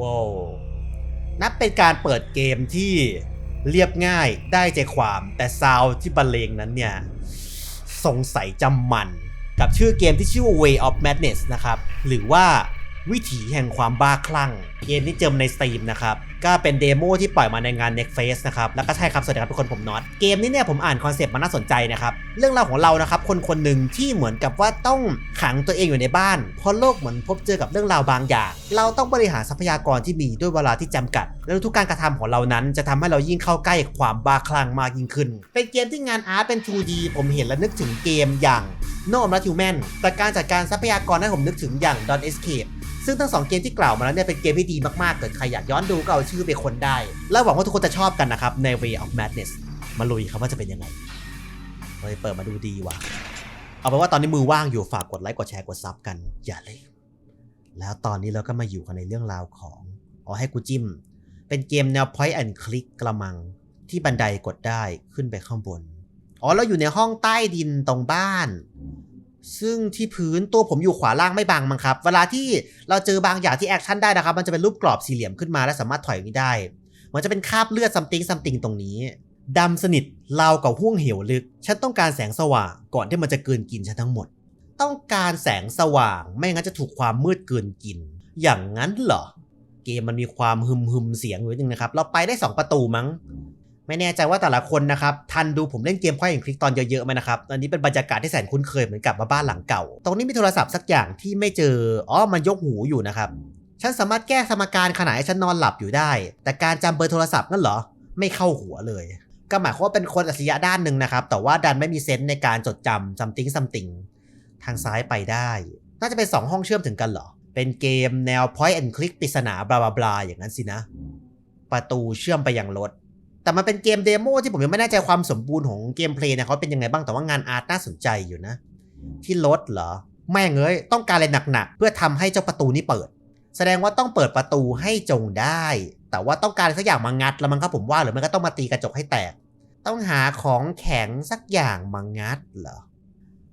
ว้าวนับเป็นการเปิดเกมที่เรียบง่ายได้ใจความ แต่ซาวด์ที่บรรเลงนั้นเนี่ย สงสัยจำมัน กับชื่อเกมที่ชื่อว่า Way of Madness นะครับ หรือว่า วิถีแห่งความบ้าคลั่ง เกมที่เจอใน Steam นะครับ ก็เป็นเดโมที่ปล่อยมาในงาน Next Fest นะครับ แล้วก็ใช่ครับ สวัสดีครับทุกคนผมน็อต เกมนี้เนี่ยผมอ่านคอนเซปต์มันน่าสนใจนะครับ เรื่องราวของเรานะครับ คนคนหนึ่งที่เหมือนกับว่าต้องขังตัวเองอยู่ในบ้าน เพราะโลกเหมือนพบเจอกับเรื่องราวบางอย่าง เราต้องบริหารทรัพยากรที่มีด้วยเวลาที่จำกัด แล้วทุกการกระทำของเรานั้น จะทำให้เรายิ่งเข้าใกล้ความบ้าคลั่งมากยิ่งขึ้น เป็นเกมที่งานอาร์ตเป็น 2D ผมเห็นแล้วนึกถึงเกมอย่าง No m a t h e w Man แต่การจัดการทรัพยากรให้ผมนึกถึงอย่าง Don Escape ซึ่งทั้งสองเกมที่กล่าวมาแล้วเนี่ยเป็นเกมที่ดีมากๆ เกิดใครอยากย้อนดูก็เอาชื่อไปคนได้ แล้วหวังว่าทุกคนจะชอบกันนะครับ ใน Way of Madness มาลุยครับว่าจะเป็นยังไงเฮ้ยเปิดมาดูดีว่ะ เอาเป็นว่าตอนนี้มือว่างอยู่ฝากกดไลค์กดแชร์กดซับกันอย่าเลืมแล้วตอนนี้เราก็มาอยู่กันในเรื่องราวของอ๋อให้กูจิ้ม เป็นเกมแนว point and click กระมังที่บันไดกดได้ขึ้นไปข้างบน อ๋อเราอยู่ในห้องใต้ดินตรงบ้าน ซึ่งที่พื้นตัวผมอยู่ขวาล่างไม่บังมั้งครับ เวลาที่เราเจอบางอย่างที่แอคชั่นได้นะครับ มันจะเป็นรูปกรอบสี่เหลี่ยมขึ้นมาและสามารถถอยอย่างนี้ได้ มันจะเป็นคราบเลือดซัมติงซัมติงตรงนี้ดำสนิทราวกับห่วงเหวลึก ฉันต้องการแสงสว่างก่อนที่มันจะเกินกินฉันทั้งหมด ต้องการแสงสว่างไม่งั้นจะถูกความมืดเกินกิน อย่างนั้นเหรอ เกมมันมีความฮึมฮึมเสียงอยู่นิดนึงนะครับ เราไปได้ 2 ประตูมั้ง ไม่แน่ใจว่าแต่ละคนนะครับทันดูผมเล่นเกมค่อยอย่างคลิกตอนเยอะๆไหมนะครับอันนี้เป็นบรรยากาศที่แสนคุ้นเคยเหมือนกลับมาบ้านหลังเก่า ตรงนี้มีโทรศัพท์สักอย่างที่ไม่เจออ๋อมันยกหูอยู่นะครับฉันสามารถแก้สมการขณะให้ฉันนอนหลับอยู่ได้ แต่การจำเบอร์โทรศัพท์นั่นเหรอ ไม่เข้าหัวเลยก็หมายความว่าเป็นคนอัจฉริยะด้านหนึ่งนะครับ แต่ว่าดันไม่มีเซนส์ในการจดจำ something something ทางซ้ายไปได้ น่าจะเป็น 2 ห้องเชื่อมถึงกันเหรอ เป็นเกมแนว point and click ปริศนาบลาบลาบลาอย่างนั้นสินะ ประตูเชื่อมไปยังรถ แต่มันเป็นเกมเดโมที่ผมยังไม่แน่ใจความสมบูรณ์ของเกมเพลย์เนี่ยเขาเป็นยังไงบ้างแต่ว่างานอาร์ตน่าสนใจอยู่นะ ที่รถเหรอ แม่งเอ้ยต้องการอะไรหนักๆ เพื่อทำให้เจ้าประตูนี้เปิด แสดงว่าต้องเปิดประตูให้จงได้ แต่ว่าต้องการสักอย่างมางัดแล้วมันก็ผมว่าหรือไม่ก็ต้องมาตีกระจกให้แตก ต้องหาของแข็งสักอย่างมางัดเหรอ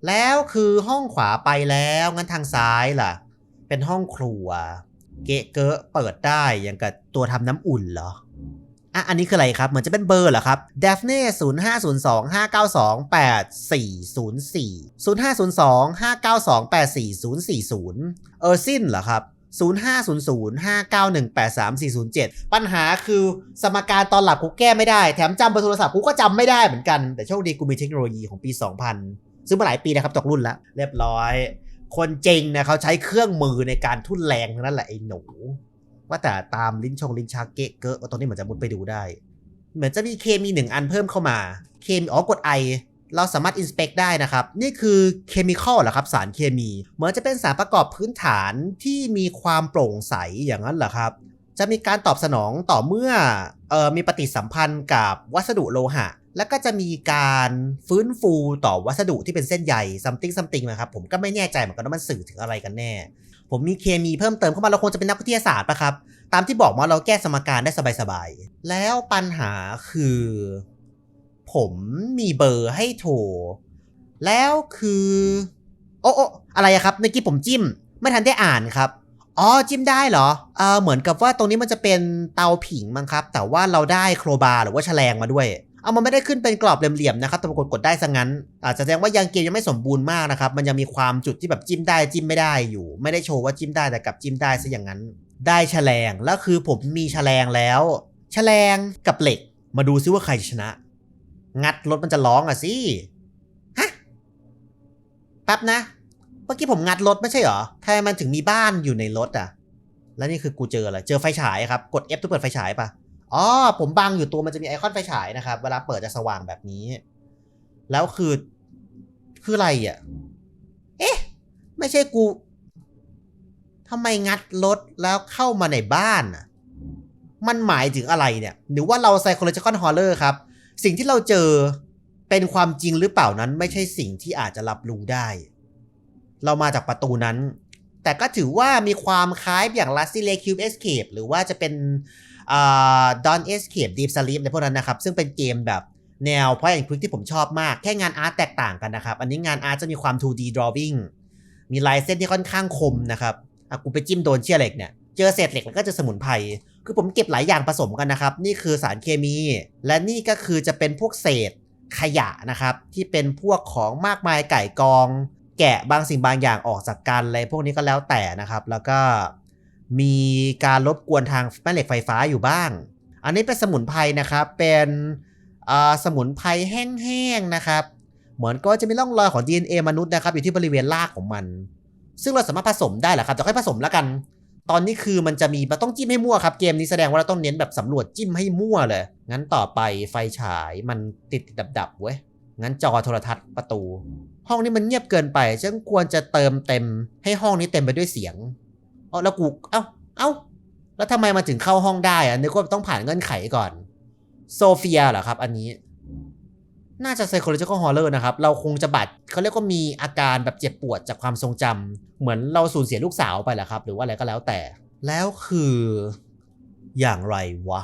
แล้วคือห้องขวาไปแล้วงั้นทางซ้ายล่ะ เป็นห้องครัว เกะเกะเปิดได้อย่างกับตัวทำน้ำอุ่นเหรอ อะอันนี้คืออะไรครับ เหมือนจะเป็นเบอร์เหรอครับ d a p h n e 0 5 0 2 5 9 2 8 4 0 4 0 5 0 2 5 9 2 8 4 0 4 0 เออซินเหรอครับ0 5 0 0 5 9 1 8 3 4 0 7 ปัญหาคือสมการตอนหลับกูแก้ไม่ได้ แถมจำเบอร์โทรศัพท์กูก็จำไม่ได้เหมือนกัน แต่โชคดีกูมีเทคโนโลยีของปี 2000 ซึ่งมาหลายปีนะครับตกรุ่นแล้ว เรียบร้อย คนจริงนะเขาใช้เครื่องมือในการทุ่นแรงนั้นแหละไอ้หนู ว่าแต่ตามลิ้นชงลิ้นชักเกะเกอะตรงนี้เหมือนจะมุดไปดูได้ เหมือนจะมีเคมีหนึ่งอันเพิ่มเข้ามา เคมีอ๋อกด I เราสามารถ inspect ได้นะครับ นี่คือเคมีคอลเหรอครับ สารเคมี เหมือนจะเป็นสารประกอบพื้นฐานที่มีความโปร่งใสอย่างนั้นเหรอครับ จะมีการตอบสนองต่อเมื่อออมีปฏิสัมพันธ์กับวัสดุโลหะ แล้วก็จะมีการฟื้นฟูต่อวัสดุที่เป็นเส้นใย something something นะครับผมก็ไม่แน่ใจเหมือนกันว่ามันสื่อถึงอะไรกันแน่ ผมมีเคมีเพิ่มเติมเข้ามาเราคงจะเป็นนักวิทยาศาสตร์ปะครับ ตามที่บอกว่าเราแก้สมการได้สบายๆ แล้วปัญหาคือ ผมมีเบอร์ให้โทร แล้วคือ โอ้โอ้อะไรครับเมื่อกี้ผมจิ้ม ไม่ทันได้อ่านครับอ๋อจิ้มได้เหรอเออเหมือนกับว่าตรงนี้มันจะเป็นเตาผิงมั้งครับ แต่ว่าเราได้โครบาร์หรือว่าแฉลงมาด้วย เอามันไม่ได้ขึ้นเป็นกรอบเหลี่ยมๆนะครับแต่ปรากฏกดได้ซะงั้นอาจจะแสดงว่ายังเกมยังไม่สมบูรณ์มากนะครับ มันยังมีความจุดที่แบบจิ้มได้จิ้มไม่ได้อยู่ ไม่ได้โชว์ว่าจิ้มได้แต่กลับจิ้มได้ซะอย่างนั้น ได้แฉลงแล้วคือผมมีแฉลงแล้วแฉลงกับเหล็ก มาดูซิว่าใครจะชนะ งัดรถมันจะร้องอะสิฮะแป๊บนะ เมื่อกี้ผมงัดรถไม่ใช่เหรอทำไมมันถึงมีบ้านอยู่ในรถอะ แล้วนี่คือกูเจออะไรเจอไฟฉายครับ กด F เพื่อเปิดไฟฉายปะ อ๋อผมบังอยู่ตัวมันจะมีไอคอนไฟฉายนะครับ เวลาเปิดจะสว่างแบบนี้ แล้วคือ คืออะไรอะ เอ๊ะ ไม่ใช่กูทำไมงัดรถแล้วเข้ามาในบ้านอะ มันหมายถึงอะไรเนี่ย หรือว่าเรา psychological horror ครับ สิ่งที่เราเจอเป็นความจริงหรือเปล่านั้น ไม่ใช่สิ่งที่อาจจะรับรู้ได้ เรามาจากประตูนั้น แต่ก็ถือว่ามีความคล้ายอย่าง l a s t y l a Cube Escape หรือว่าจะเป็นอ่า Dawn Escape Deep Sleep ในพวกนั้นนะครับ ซึ่งเป็นเกมแบบแนว Point and Click ที่ผมชอบมาก แค่งานอาร์ตแตกต่างกันนะครับ อันนี้งานอาร์ตจะมีความ 2D drawing มีลายเส้นที่ค่อนข้างคมนะครับอะกูไปจิ้มโดนเชี่ยเหล็กเนี่ย เจอเศษเหล็กแล้วก็จอสมุนไพร คือผมเก็บหลายอย่างผสมกันนะครับ นี่คือสารเคมี และนี่ก็คือจะเป็นพวกเศษขยะนะครับ ที่เป็นพวกของมากมายไก่กอง กะบางสิ่งบางอย่างออกจากกันอะไรพวกนี้ก็แล้วแต่นะครับ แล้วก็มีการรบกวนทางแม่เหล็กไฟฟ้าอยู่บ้าง อันนี้เป็นสมุนไพรนะครับ เป็นอ่าสมุนไพรแห้งๆนะครับ เหมือนก็จะมีร่องรอยของ DNA มนุษย์นะครับ อยู่ที่บริเวณรากของมัน ซึ่งเราสามารถผสมได้แหละครับแต่ค่อยผสมแล้วกัน ตอนนี้คือมันจะมีต้องจิ้มให้มั่วครับเกมนี้แสดงว่าเราต้องเน้นแบบสำรวจจิ้มให้มั่วเลย งั้นต่อไปไฟฉายมันติดดับดับๆเว้ย งั้นจอโทรทัศน์ประตู ห้องนี้มันเงียบเกินไปฉันควรจะเติมเต็ม ให้ห้องนี้เต็มไปด้วยเสียงอ๋อแล้วกูเอ้าเอ้าแล้วทำไมมาถึงเข้าห้องได้อะนึกว่าต้องผ่านเงื่อนไขก่อน โซเฟียเหรอครับ อันนี้ น่าจะ psychological horror นะครับ เราคงจะบัดเขาเรียกว่ามีอาการแบบเจ็บปวดจากความทรงจำเหมือนเราสูญเสียลูกสาวไปแหละครับ หรือว่าอะไรก็แล้วแต่ แล้วคือ อย่างไรวะ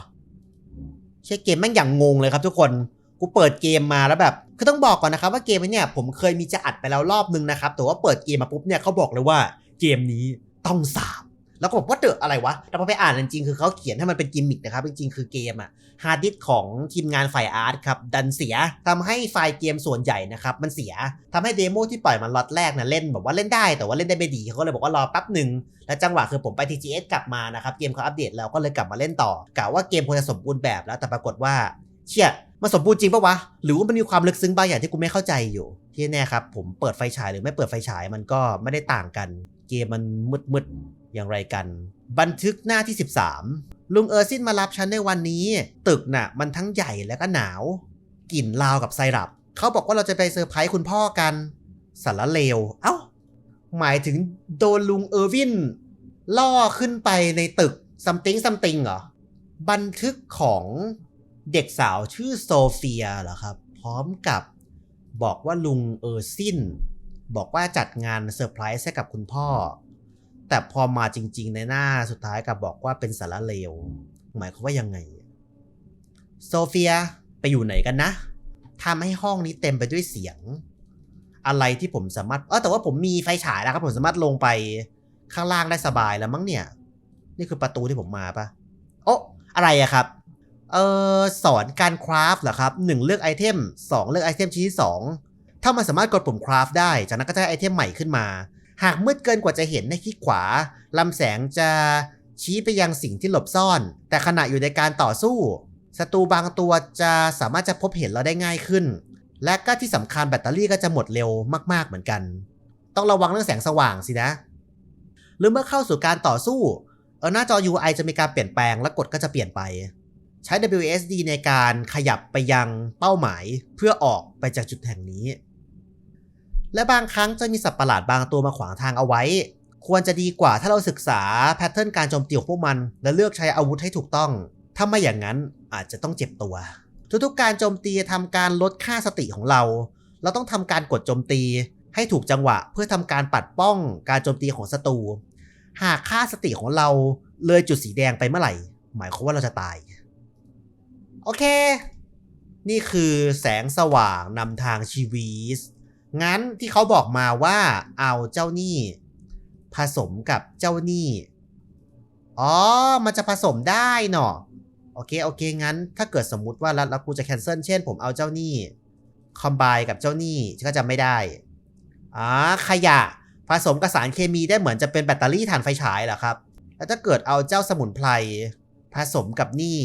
ใช่เกมแม่งอย่างงงเลยครับทุกคน กูเปิดเกมมาแล้วแบบคือต้องบอกก่อนนะครับว่าเกมนี้เนี่ยผมเคยมีจะอัดไปแล้วรอบนึงนะครับแต่ว่าเปิดเกมมาปุ๊บเนี่ยเขาบอกเลยว่าเกมนี้ต้องสามแล้วก็บอกว่าเดอะอะไรวะแต่พอไปอ่านจริงๆคือเขาเขียนให้มันเป็นกิมมิคนะครับจริงๆคือเกมอะฮาร์ดดิสของทีมงานฝ่ายอาร์ตครับดันเสียทำให้ไฟล์เกมส่วนใหญ่นะครับมันเสียทำให้เดโมที่ปล่อยมาล็อตแรกนะเล่นแบบว่าเล่นได้แต่ว่าเล่นได้ไม่ดีเขาก็เลยบอกว่ารอแป๊บหนึ่งแล้วจังหวะคือผมไป TGS กลับมานะครับเกมเขาอัปเดตแล้วก็เลยกลับมาเล่นต่อกะว่าเกมควรจะสมบูรณ์แบบแล้วแต่ปรากฏว่าเชี่ย มันสมบูรณ์จริงปะวะ หรือว่ามันมีความลึกซึ้งบางอย่างที่กูไม่เข้าใจอยู่ ที่แน่ครับ ผมเปิดไฟฉายหรือไม่เปิดไฟฉายมันก็ไม่ได้ต่างกัน เกมมันมืดๆอย่างไรกัน บันทึกหน้าที่ 13 ลุงเออร์ซินมารับฉันในวันนี้ ตึกน่ะ มันทั้งใหญ่และก็หนาวกลิ่นลาวกับไซรัปเขาบอกว่าเราจะไปเซอร์ไพรส์คุณพ่อกันสารเลว เอ้า หมายถึงโดนลุงเออร์วินล่อขึ้นไปในตึก something something เหรอ บันทึกของ เด็กสาวชื่อโซเฟียเหรอครับ พร้อมกับบอกว่าลุงเออร์ซินบอกว่าจัดงานเซอร์ไพรส์ให้กับคุณพ่อ แต่พอมาจริง ๆ ในหน้าสุดท้ายกับบอกว่าเป็นสารเลว หมายความว่ายังไง โซเฟียไปอยู่ไหนกันนะทำให้ห้องนี้เต็มไปด้วยเสียง อะไรที่ผมสามารถเออแต่ว่าผมมีไฟฉายแล้วครับผมสามารถลงไปข้างล่างได้สบายแล้วมั้งเนี่ย นี่คือประตูที่ผมมาปะโอ้อะไรอะครับ เออสอนการคราฟเหรอครับหนึ่งเลือกไอเทมสองเลือกไอเทมชิ้นที่สองถ้ามันสามารถกดปุ่มคราฟได้ จากนั้นก็จะได้ไอเทมใหม่ขึ้นมา หากมืดเกินกว่าจะเห็นให้คลิกขวาลำแสงจะชี้ไปยังสิ่งที่หลบซ่อน แต่ขณะอยู่ในการต่อสู้ศัตรูบางตัวจะสามารถจะพบเห็นเราได้ง่ายขึ้น และก็ที่สำคัญแบตเตอรี่ก็จะหมดเร็วมากๆเหมือนกัน ต้องระวังเรื่องแสงสว่างสินะ หรือเมื่อเข้าสู่การต่อสู้เออหน้าจอ UI จะมีการเปลี่ยนแปลงและกดก็จะเปลี่ยนไป ใช้ WSD ในการขยับไปยังเป้าหมายเพื่อออกไปจากจุดแห่งนี้ และบางครั้งจะมีสัตว์ประหลาดบางตัวมาขวางทางเอาไว้ ควรจะดีกว่าถ้าเราศึกษาแพทเทิร์นการโจมตีของพวกมัน และเลือกใช้อาวุธให้ถูกต้อง ถ้าไม่อย่างนั้นอาจจะต้องเจ็บตัว ทุกๆการโจมตีทำการลดค่าสติของเรา เราต้องทำการกดโจมตีให้ถูกจังหวะเพื่อทำการปัดป้องการโจมตีของศัตรู หากค่าสติของเราเลยจุดสีแดงไปเมื่อไหร่ หมายความว่าเราจะตาย โอเค นี่คือแสงสว่างนำทางชีวิตงั้นที่เขาบอกมาว่าเอาเจ้านี่ ผสมกับเจ้านี่อ๋อ มันจะผสมได้เนาะโอเค โอเค งั้น ถ้าเกิดสมมุติว่าแล้วกูจะแคนเซิล เช่น ผมเอาเจ้านี่คอมไบกับเจ้านี่ก็จะไม่ได้ อ่า ขยะ ผสมกับสารเคมีได้เหมือนจะเป็นแบตเตอรี่ถ่านไฟฉายเหรอครับ แล้วถ้าเกิดเอาเจ้าสมุนไพรผสมกับนี่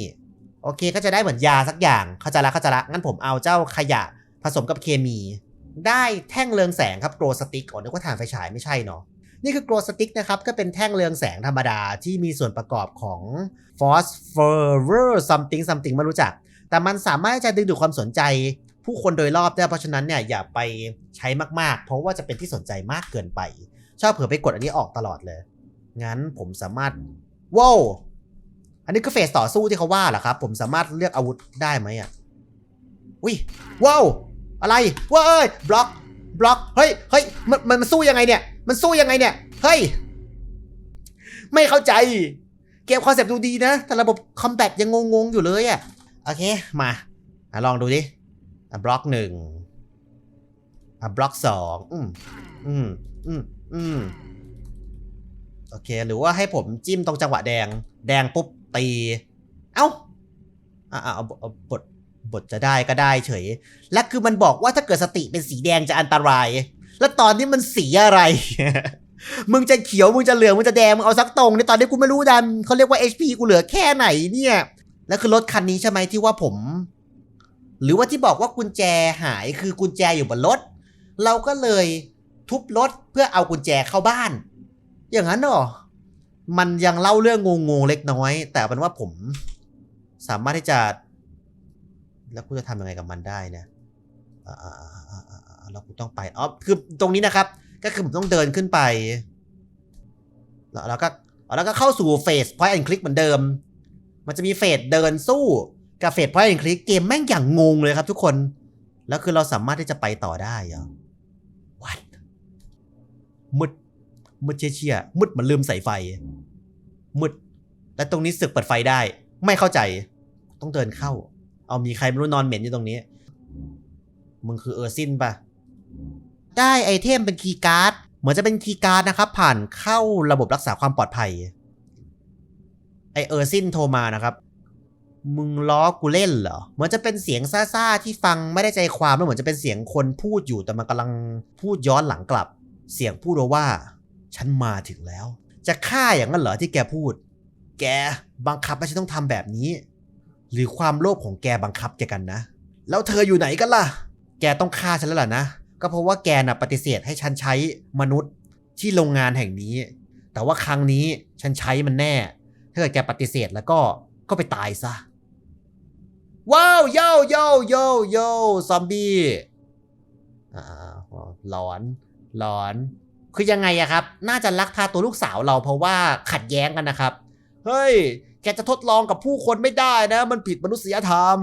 โอเค ก็จะได้เหมือนยาสักอย่างเข้าใจละเข้าใจละงั้นผมเอาเจ้าขยะผสมกับเคมี ได้แท่งเรืองแสงครับโกลสติกอ๋อนึกว่าถ่านไฟฉายไม่ใช่เนาะนี่คือโกลสติกนะครับ ก็เป็นแท่งเรืองแสงธรรมดาที่มีส่วนประกอบของ phosphor something something ไม่รู้จัก แต่มันสามารถจะดึงดูดความสนใจผู้คนโดยรอบได้เพราะฉะนั้นเนี่ยอย่าไปใช้มากๆ เพราะว่าจะเป็นที่สนใจมากเกินไป ชอบเผื่อไปกดอันนี้ออกตลอดเลย งั้นผมสามารถว้าว อันนี้คือเฟสต่อสู้ที่เขาว่าเหรอครับ ผมสามารถเลือกอาวุธได้ไหมอะอุ้ยว้าวอะไรว้าเอ้ยบล็อกบล็อกเฮ้ยเฮ้ยมันมันมันสู้ยังไงเนี่ย มันสู้ยังไงเนี่ยเฮ้ยไม่เข้าใจ เกมคอนเซปต์ดูดีนะ แต่ระบบคอมแบทยังงงๆอยู่เลยอะโอเคมาอะลองดูดิอะบล็อกหนึ่งอะบล็อกสองอืมอืมอืมอืมโอเค หรือว่าให้ผมจิ้มตรงจังหวะแดง แดงปุ๊บ ตี เอ้าอ่าเอาเอาบทบทจะได้ก็ได้เฉย และคือมันบอกว่าถ้าเกิดสติเป็นสีแดงจะอันตราย แล้วตอนนี้มันสีอะไร มึงจะเขียว มึงจะเหลือง มึงจะแดง มึงเอาสักตรงในตอนนี้กูไม่รู้ดัน เขาเรียกว่า HP กูเหลือแค่ไหนเนี่ย แล้วคือรถคันนี้ใช่ไหมที่ว่าผม หรือว่าที่บอกว่ากุญแจหายคือกุญแจอยู่บนรถ เราก็เลยทุบรถเพื่อเอากุญแจเข้าบ้าน อย่างนั้นเหรอ มันยังเล่าเรื่องงงๆเล็กน้อย แต่เป็นว่าผมสามารถที่จะ แล้วกูจะทำยังไงกับมันได้เนะอ่าอ่าอ่าอ่าอ่าอ่าแล้วกูต้องไปอ๋อคือตรงนี้นะครับ ก็คือผมต้องเดินขึ้นไป แล้วก็แล้วก็เข้าสู่เฟส point and click เหมือนเดิม มันจะมีเฟสเดินสู้กับเฟส point and click เกมแม่งอย่างงงเลยครับทุกคน แล้วคือเราสามารถที่จะไปต่อได้เหรอ what มืดมืดเชี่ยมืดเหมือนลืมใส่ไฟ มืด และตรงนี้สึกเปิดไฟได้ ไม่เข้าใจ ต้องเดินเข้า เอามีใครไม่รู้นอนเหม็นอยู่ตรงนี้ มึงคือเออร์ซินปะได้ไอเทมเป็นคีย์การ์ด เหมือนจะเป็นคีย์การ์ดนะครับ ผ่านเข้าระบบรักษาความปลอดภัย ไอเออร์ซินโทรมานะครับ มึงล้อกูเล่นเหรอ เหมือนจะเป็นเสียงซ่าๆที่ฟังไม่ได้ใจความแล้วเหมือนจะเป็นเสียงคนพูดอยู่แต่มันกำลังพูดย้อนหลังกลับ เสียงพูดว่า ฉันมาถึงแล้ว จะฆ่าอย่างนั้นเหรอที่แกพูด แกบังคับให้ฉันต้องทำแบบนี้ หรือความโลภของแกบังคับแกกันนะ แล้วเธออยู่ไหนกันล่ะ แกต้องฆ่าฉันแล้วล่ะนะ ก็เพราะว่าแกน่ะปฏิเสธให้ฉันใช้มนุษย์ที่โรงงานแห่งนี้ แต่ว่าครั้งนี้ฉันใช้มันแน่ ถ้าเกิดแกปฏิเสธแล้วก็ก็ไปตายซะ ว้าวโยโยโยโยซอมบี้ อ่าหลอนหลอน คือยังไงอะครับ น่าจะลักพาตัวลูกสาวเราเพราะว่าขัดแย้งกันนะครับ เฮ้ย แกจะทดลองกับผู้คนไม่ได้นะ มันผิดมนุษยธรรม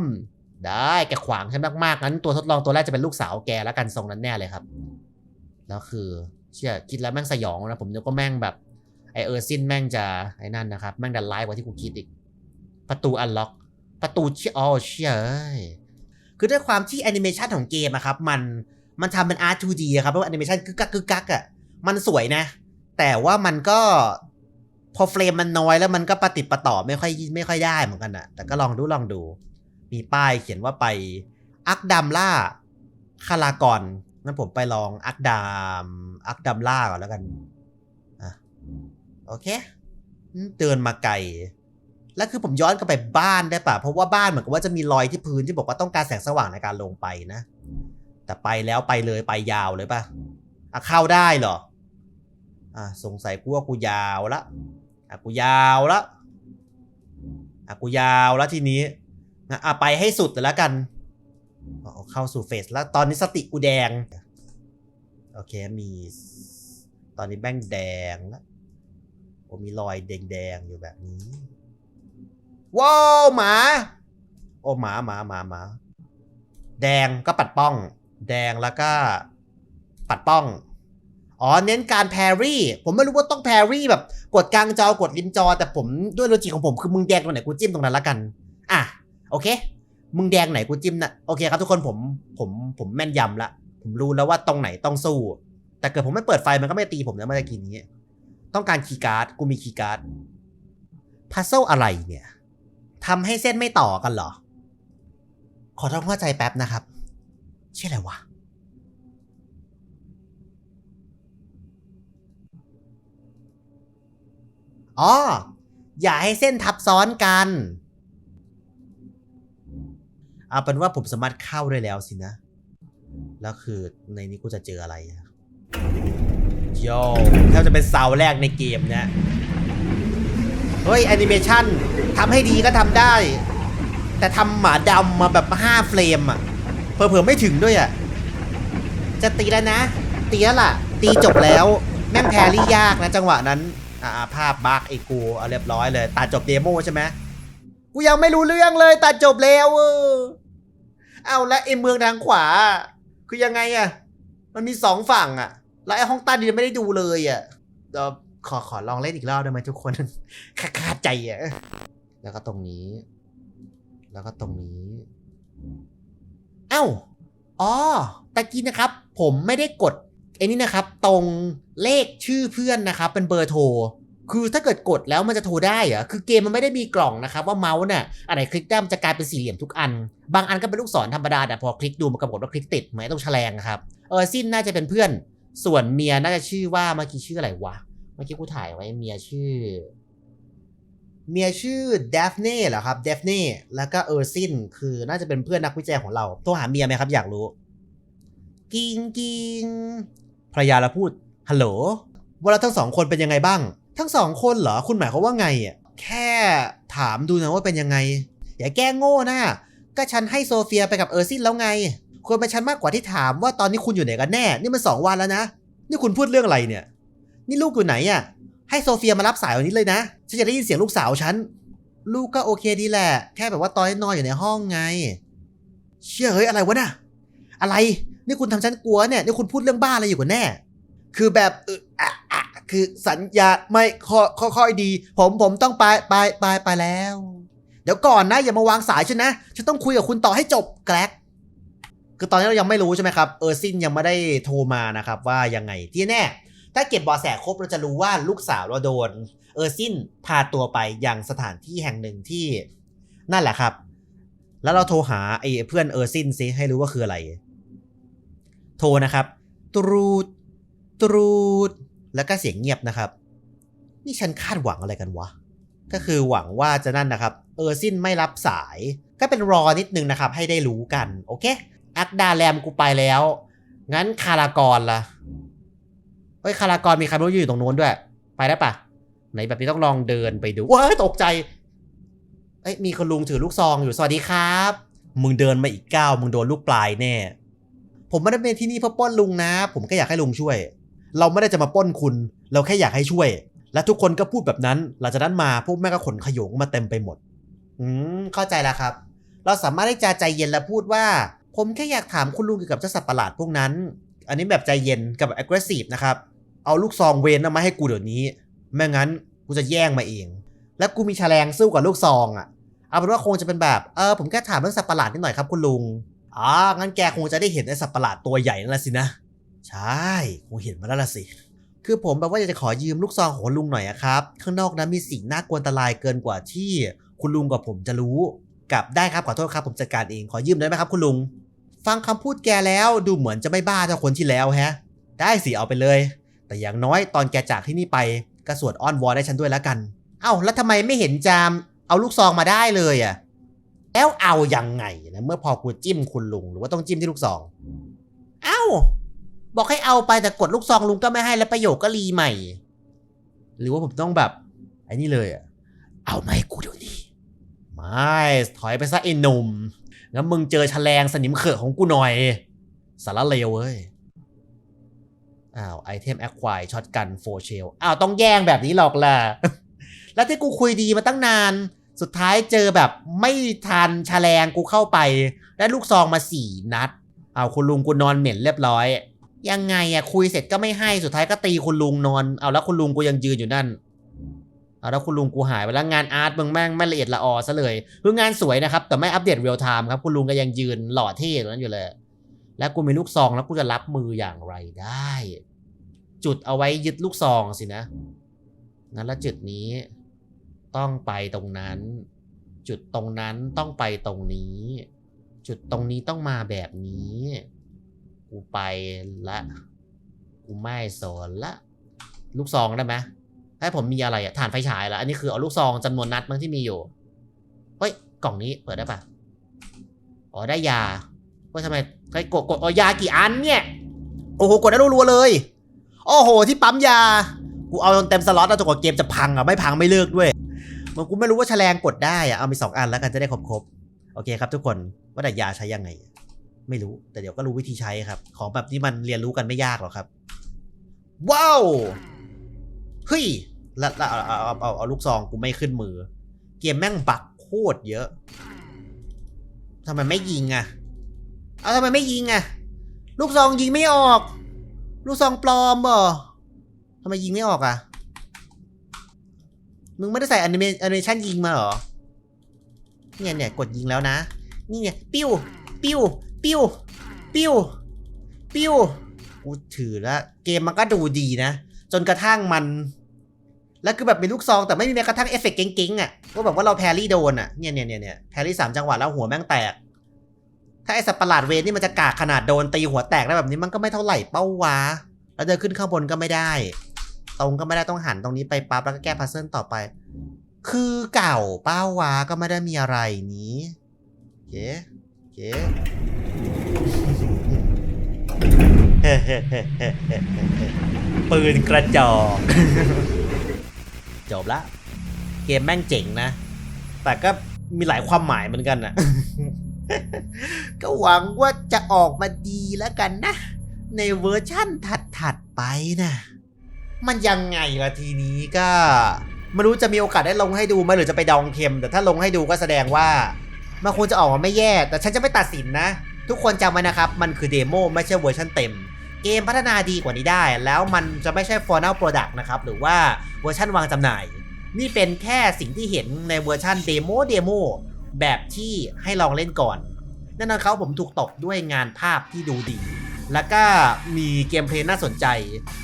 ได้แกขวางฉันมากๆงั้นตัวทดลองตัวแรกจะเป็นลูกสาวแกแล้วกันทรงนั้นแน่เลยครับ แล้วคือเชื่อคิดแล้วแม่งสยองนะผมนึกว่าแม่งแบบไอเออร์ซินแม่งจะไอ้นั่นนะครับแม่งดันไลฟ์กว่าที่กูคิดอีก ประตูอันล็อก ประตูเชี่ยอ๋อเชี่ยคือด้วยความที่แอนิเมชันของเกมอะครับมันมันทำเป็น R2D อะครับเพราะว่าแอนิเมชันกึกกักกึกกักอะ มันสวยนะ แต่ว่ามันก็พอเฟรมมันน้อยแล้วมันก็ประติประต่อไม่ค่อยไม่ค่อยได้เหมือนกันอะแต่ก็ลองดูลองดู มีป้ายเขียนว่าไปอักดัมล่าคารากอนงั้นผมไปลองอักดามอักดัมล่าก่อนแล้วกันอะโอเคอืมเดินมาไกลแล้วคือผมย้อนกลับไปบ้านได้ป่ะเพราะว่าบ้านเหมือนกับว่าจะมีรอยที่พื้นที่บอกว่าต้องการแสงสว่างในการลงไปนะ แต่ไปแล้วไปเลยไปยาวเลยป่ะอะเข้าได้เหรอ อะสงสัยกูว่ากูยาวละอะกูยาวละอะกูยาวละทีนี้นะอะไปให้สุดแต่ละกันเอาเข้าสู่เฟสแล้วตอนนี้สติกูแดง โอเคมี ตอนนี้แบ้งแดงแล้วโอ้มีรอยแดงๆอยู่แบบนี้ ว้าวหมา โอ้หมาหมาหมาหมาแดงก็ปัดป้อง แดงแล้วก็ปัดป้อง อ๋อ เน้นการแพรรี่ ผมไม่รู้ว่าต้องแพรรี่แบบกดกลางจอกดริมจอ แต่ผมด้วยโลจิของผมคือมึงแดงตรงไหนกูจิ้มตรงนั้นละกัน อะ โอเค มึงแดงไหนกูจิ้มนะโอเคครับทุกคนผมผมผมแม่นยำละ ผมรู้แล้วว่าตรงไหนต้องสู้ แต่เกิดผมไม่เปิดไฟมันก็ไม่ตีผมนะเมื่อกี้นี้ ต้องการคีย์การ์ดกูมีคีย์การ์ดพัซเซิลอะไรเนี่ยทำให้เส้นไม่ต่อกันเหรอ ขอทำเข้าใจแป๊บนะครับ เชื่ออะไรวะ อ๋อ อย่าให้เส้นทับซ้อนกัน เอาเป็นว่าผมสามารถเข้าได้แล้วสินะ แล้วคือในนี้กูจะเจออะไรโย่แทบจะเป็นเสาแรกในเกมเนะเฮ้ยแอนิเมชันทำให้ดีก็ทำได้ แต่ทำหมาดำมาแบบ5เฟรมอะเผลอๆไม่ถึงด้วยอะ จะตีแล้วนะ ตีแล้วล่ะ ตีจบแล้ว แม่งแพรรี่ยากนะจังหวะนั้น อ่าภาพบักไอ้กูเอาเรียบร้อยเลย ตัดจบเดโมใช่ไหมกูยังไม่รู้เรื่องเลยตัดจบแล้วเออเอาแล้วไอ้เมืองทางขวา คือยังไงอะมันมีสองฝั่งอะแล้วไอ้ห้องใต้ดินไม่ได้ดูเลยอะเดี๋ยวขอขอลองเล่นอีกรอบได้ไหมทุกคนคาคาใจอะแล้วก็ตรงนี้ แล้วก็ตรงนี้ เอ้าอ๋อตะกี้นะครับ ผมไม่ได้กด อ้นี่นะครับ ตรงเลขชื่อเพื่อนนะครับ เป็นเบอร์โทร คือถ้าเกิดกดแล้วมันจะโทรได้เหรอคือเกมมันไม่ได้มีกล่องนะครับ ว่าเมาส์น่ะอันไหนคลิกได้มันจะกลายเป็นสี่เหลี่ยมทุกอัน บางอันก็เป็นลูกศรธรรมดาแต่พอคลิกดูมันกำหนดว่าคลิกติดเหมือนตรงแฉลงครับเออซินน่าจะเป็นเพื่อน ส่วนเมียน่าจะชื่อว่าเมื่อกี้ชื่ออะไรวะเมื่อกี้กูถ่ายไว้เมียชื่อเมียชื่อเดฟเน่เหรอครับเดฟเน่แล้วก็เออร์ซินคือน่าจะเป็นเพื่อนนักวิจัยของเราโทรหาเมียไหมครับ อยากรู้ กิงกิง ภรรยาเราพูดฮัลโหลว่าเราทั้งสองคนเป็นยังไงบ้าง ทั้งสองคนเหรอคุณหมายความว่าไงอะแค่ถามดูนะว่าเป็นยังไง อย่าแก้งโง่นะก็ฉันให้โซเฟียไปกับเออร์ซินแล้วไงควรเป็นฉันมากกว่าที่ถามว่าตอนนี้คุณอยู่ไหนกันแน่ นี่มันสองวันแล้วนะ นี่คุณพูดเรื่องอะไรเนี่ย นี่ลูกอยู่ไหนอะ ให้โซเฟียมารับสายวันนี้เลยนะ ฉันจะได้ยินเสียงลูกสาวฉัน ลูกก็โอเคดีแหละ แค่แบบว่าตอนนี้นอนอยู่ในห้องไง เชื่อเฮ้ยอะไรวะน่ะ อะไร นี่คุณทำฉันกลัวเนี่ยนี่คุณพูดเรื่องบ้าอะไรอยู่กันแน่ คือแบบอออะอะคือสัญญาไม่ค่อยๆดี ผมผมต้องไปไปไปไปแล้ว เดี๋ยวก่อนนะ อย่ามาวางสายฉันนะฉันต้องคุยกับคุณต่อให้จบแกลกคือตอนนี้เรายังไม่รู้ใช่ไหมครับเออซินยังไม่ได้โทรมานะครับ ว่ายังไงที่แน่ ถ้าเก็บบอแสครบเราจะรู้ว่าลูกสาวเราโดน เออร์ซินพาตัวไปยังสถานที่แห่งหนึ่งที่นั่นแหละครับ แล้วเราโทรหาไอ้เพื่อนเออร์ซินซิให้รู้ว่าคืออะไร โทรนะครับ ตรูดตรูดแล้วก็เสียงเงียบนะครับ นี่ฉันคาดหวังอะไรกันวะ ก็คือหวังว่าจะนั่นนะครับ เออร์ซินไม่รับสาย ก็เป็นรอนิดนึงนะครับ ให้ได้รู้กัน โอเค อักดาแรมกูไปแล้ว งั้นคารากรล่ะเฮ้ยคารากรมีใครไม่รู้อยู่ตรงโน้นด้วย ไปได้ปะไหนแบบนี้ต้องลองเดินไปดูว้ายตกใจเอ้ยมีคนลุงถือลูกซองอยู่สวัสดีครับ มึงเดินมาอีกก้าวมึงโดนลูกปลายแน่ ผมไม่ได้เป็นที่นี่เพื่อปล้นลุงนะ ผมก็อยากให้ลุงช่วย เราไม่ได้จะมาปล้นคุณ เราแค่อยากให้ช่วย และทุกคนก็พูดแบบนั้น หลังจากนั้นมาพวกแม่ก็ขนขยงมาเต็มไปหมด อืมเข้าใจแล้วครับ เราสามารถที่จะใจเย็นและพูดว่า ผมแค่อยากถามคุณลุงเกี่ยวกับเจ้าสัตว์ประหลาดพวกนั้น อันนี้แบบใจเย็นกับ aggressive นะครับ เอาลูกซองเวนมาให้กูเดี๋ยวนี้ ไม่งั้นกูจะแย่งมาเอง แล้วกูมีแฉลงสู้กับลูกซองอะ่ะ เอาเป็นว่าคงจะเป็นแบบ เออผมแค่ถามเรื่องสัตว์ประหลาดนิดหน่อยครับคุณลุง อ๋องั้นแกคงจะได้เห็นไอ้สัตว์ประหลาดตัวใหญ่นั่นแหละสินะ ใช่คงเห็นมาแล้วล่ะสิ คือผมแบบว่าอยากจะขอยืมลูกซองของลุงหน่อยอะครับ ข้างนอกนั้นมีสิ่งน่ากลัวอันตรายเกินกว่าที่คุณลุงกับผมจะรู้กับได้ครับขอโทษครับผมจัดการเองขอยืมได้ไหมครับ คุณลุง ฟังคำพูดแกแล้วดูเหมือนจะไม่บ้าเท่าคนที่แล้วแฮะ ได้สิเอาไปเลย แต่อย่างน้อยตอนแกจากที่นี่ไปก็สวดอ้อนวอนให้ฉันด้วยแล้วกัน เอ้าแล้วทำไมไม่เห็นจามเอาลูกซองมาได้เลยอะ แล้วเอายังไงนะเมื่อพอกูจิ้มคุณลุงหรือว่าต้องจิ้มที่ลูกซอง เอ้า บอกให้เอาไปแต่กดลูกซองลุงก็ไม่ให้แล้วประโยคก็รีใหม่ หรือว่าผมต้องแบบไอ้นี่เลยอะเอามาให้กูเดี๋ยวนี้ไม่ถอยไปซะไอ้หนุ่มงั้นมึงเจอแฉลงสนิมเขอะของกูหน่อยสารเลวเว้ยอ้าวไอเทมแอคควายช็อตกันโฟเชลอ้าวต้องแย่งแบบนี้หรอกล่ะแล้วที่กูคุยดีมาตั้งนาน สุดท้ายเจอแบบไม่ทันแฉลงกูเข้าไป ได้ลูกซองมาสี่นัด เอาคุณลุงกูนอนเหม็นเรียบร้อย ยังไงอะคุยเสร็จก็ไม่ให้สุดท้ายก็ตีคุณลุงนอน เอาแล้วคุณลุงกูยังยืนอยู่นั่น เอาแล้วคุณลุงกูหายไปแล้วงานอาร์ตมึงแม่งไม่ละเอียดละออซะเลยคืองานสวยนะครับ แต่ไม่อัปเดตเรียลไทม์ครับคุณลุงก็ยังยืนหล่อเท่ตรงนั้นอยู่เลย แล้วกูมีลูกซองแล้วกูจะรับมืออย่างไรได้ จุดเอาไว้ยึดลูกซองสินะงั้นแล้วจุดนี้ ต้องไปตรงนั้น จุดตรงนั้นต้องไปตรงนี้ จุดตรงนี้ต้องมาแบบนี้ กูไปละ กูไม่สนละ ลูกซองได้ไหมให้ผมมีอะไรอะฐานไฟฉายละอันนี้คือเอาลูกซองจำนวนนัดมั้งที่มีอยู่ เฮ้ย กล่องนี้เปิดได้ปะอ๋อได้ยาว่าทำไมใครกดกดอ๋อยากี่อันเนี่ย โอ้โห กดได้รัวๆเลย โอ้โห ที่ปั๊มยา กูเอาจนเต็มสล็อตแล้วจนกว่าเกมจะพังอะ ไม่พังไม่เลิกด้วย มันกูไม่รู้ว่าแฉลงกดได้อะเอามีสองอันแล้วกันจะได้ครบๆโอเคครับทุกคนว่าแต่ยาใช้ยังไง ไม่รู้แต่เดี๋ยวก็รู้วิธีใช้ครับ ของแบบนี้มันเรียนรู้กันไม่ยากหรอกครับ ว้าวเฮ้ยแล้วแล้วเอาเอาเอาเอาเอาลูกซองกูไม่ขึ้นมือ เกมแม่งบักโคตรเยอะทำไมไม่ยิงอะเอาทำไมไม่ยิงอะลูกซองยิงไม่ออก ลูกซองปลอมเหรอทำไมยิงไม่ออกอะ มึงไม่ได้ใส่แอนิเมแอนิเมชันยิงมาเหรอ เนี่ยเนี่ยกดยิงแล้วนะ นี่เนี่ยปิ้ว ปิ้ว ปิ้ว ปิ้ว ปิ้ว กูถือล้วเกมมันก็ดูดีนะ จนกระทั่งมัน แล้วคือแบบมีลูกซองแต่ไม่มีแม้กระทั่งเอฟเฟกต์เก๊งๆอะก็แบบว่าเราแพรี่โดนอะ เนี่ยเนี่ยเนี่ยเนี่ยแพรี่สามจังหวะแล้วหัวแม่งแตก ถ้าไอสัตว์ประหลาดเวนนี่มันจะกากขนาดโดนตีหัวแตกได้แบบนี้มันก็ไม่เท่าไหร่เป้าวะแล้วเดินขึ้นข้างบนก็ไม่ได้ ตรงก็ไม่ได้ต้องหันตรงนี้ไปปั๊บแล้วก็แก้พัซเซิลต่อไป คือเก่าเป้าวะก็ไม่ได้มีอะไรนี้เก๋เก๋ปืนกระจอก จบละ เกมแม่งเจ๋งนะ แต่ก็มีหลายความหมายเหมือนกันนะก็หวังว่าจะออกมาดีแล้วกันนะ ในเวอร์ชั่นถัดๆไปนะ มันยังไงล่ะทีนี้ก็ไม่รู้จะมีโอกาสได้ลงให้ดูไหมหรือจะไปดองเค็ม แต่ถ้าลงให้ดูก็แสดงว่า มันคงจะออกมาไม่แย่ แต่ฉันจะไม่ตัดสินนะ ทุกคนจำไว้นะครับ มันคือเดโมไม่ใช่เวอร์ชันเต็ม เกมพัฒนาดีกว่านี้ได้ แล้วมันจะไม่ใช่ Final Product นะครับ หรือว่าเวอร์ชันวางจำหน่าย นี่เป็นแค่สิ่งที่เห็นในเวอร์ชันเดโมเดโมแบบที่ให้ลองเล่นก่อนนั่นนะเขาผมถูกตกด้วยงานภาพที่ดูดีแล้วก็มีเกมเพลย์น่าสนใจ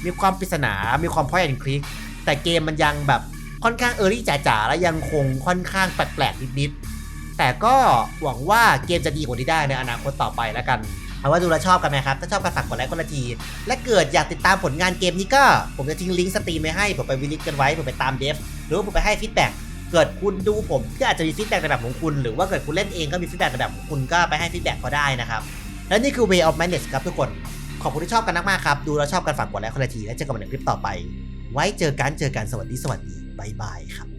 มีความปริศนา มีความพอยแอนคลิก แต่เกมมันยังแบบค่อนข้างเออร์ลี่จ๋าๆ และยังคงค่อนข้างแปลกๆ นิดๆ แต่ก็หวังว่าเกมจะดีกว่านี้ได้ในอนาคตต่อไปแล้วกันเอาว่าดูแลชอบกันไหมครับ ถ้าชอบก็ฝากกดไลค์กดละที และเกิดอยากติดตามผลงานเกมนี้ก็ ผมจะทิ้งลิงก์สตรีมไว้ให้ผมไปวิลิกกันไว้ผมไปตามเดฟหรือผมไปให้ฟีดแบ็กเกิดคุณดูผมก็อาจจะมีฟีดแบ็กในแบบของคุณ หรือว่าเกิดคุณเล่นเองก็มีฟีดแบ็กในแบบของคุณก็ไปให้ฟีดแบ็กก็ได้นะครับ และนี่คือ Way of Madness ครับทุกคน ขอบคุณที่ชอบกันมากๆครับ ดูแล้วชอบกันฝากกดไลค์คนละที และเจอกันใหม่ในคลิปต่อไป ไว้เจอกันเจอกันสวัสดีสวัสดีบายบายครับ